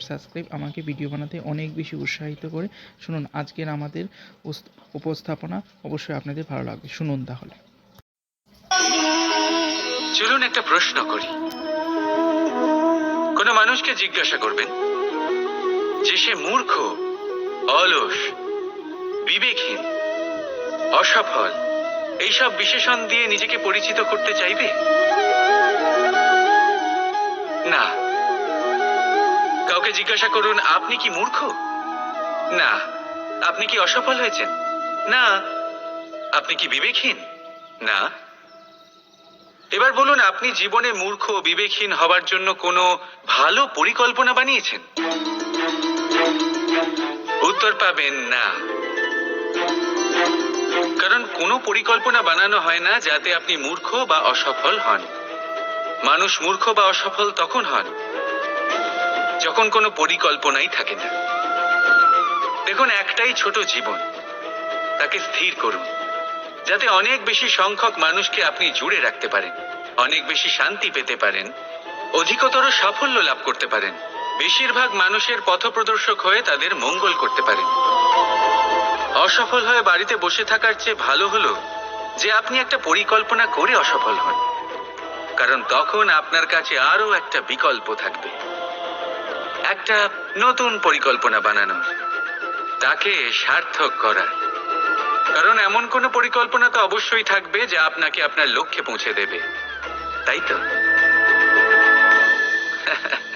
Subscribe আমাকে video বানাতে অনেক বেশি উৎসাহিত করে। শুনুন আজকের আমাদের উপস্থাপনা, অবশ্যই আপনাদের ভালো লাগবে। শুনুন তাহলে। চলুন একটা প্রশ্ন করি। কোন মানুষকে জিজ্ঞাসা করবেন, যে সে মূর্খ, অলস, বিবেকহীন, অসফল, এইসব বিশেষণ দিয়ে নিজেকে পরিচিত করতে চাইবে? না। কাউকে জিজ্ঞাসা করুন, আপনি কি মূর্খ? না, আপনি কি অসফল হয়েছেন? না, আপনি কি বিবেকহীন? না। এবার বলুন, আপনি জীবনে মূর্খ বিবেকহীন হবার জন্য কোনো ভালো পরিকল্পনা বানিয়েছেন? উত্তর পাবেন, না। কারণ কোনো পরিকল্পনা বানানো হয় না যাতে আপনি মূর্খ বা অসফল হন। মানুষ মূর্খ বা অসফল তখন হন। যখন কোনো পরিকল্পনাই থাকে না। দেখুন, একটাই ছোট জীবন। তাকে স্থির করুন, যাতে অনেক বেশি সংখ্যক মানুষকে আপনি জুড়ে রাখতে পারেন, অনেক বেশি শান্তি পেতে পারেন, অধিকতর সাফল্য লাভ করতে পারেন। বেশিরভাগ মানুষের পথপ্রদর্শক হয়ে তাদের মঙ্গল করতে পারেন। অসফল হয়ে বাড়িতে বসে থাকার চেয়ে ভালো হলো যে আপনি একটা পরিকল্পনা করে অসফল হন। কারণ তখন আপনার কাছে আরও একটা বিকল্প থাকবে। একটা নতুন পরিকল্পনা বানানো। তাকে সার্থক করা। কারণ এমন কোনো পরিকল্পনা তো অবশ্যই থাকবে যা আপনাকে আপনার লক্ষ্যে পৌঁছে দেবে। তাই তো?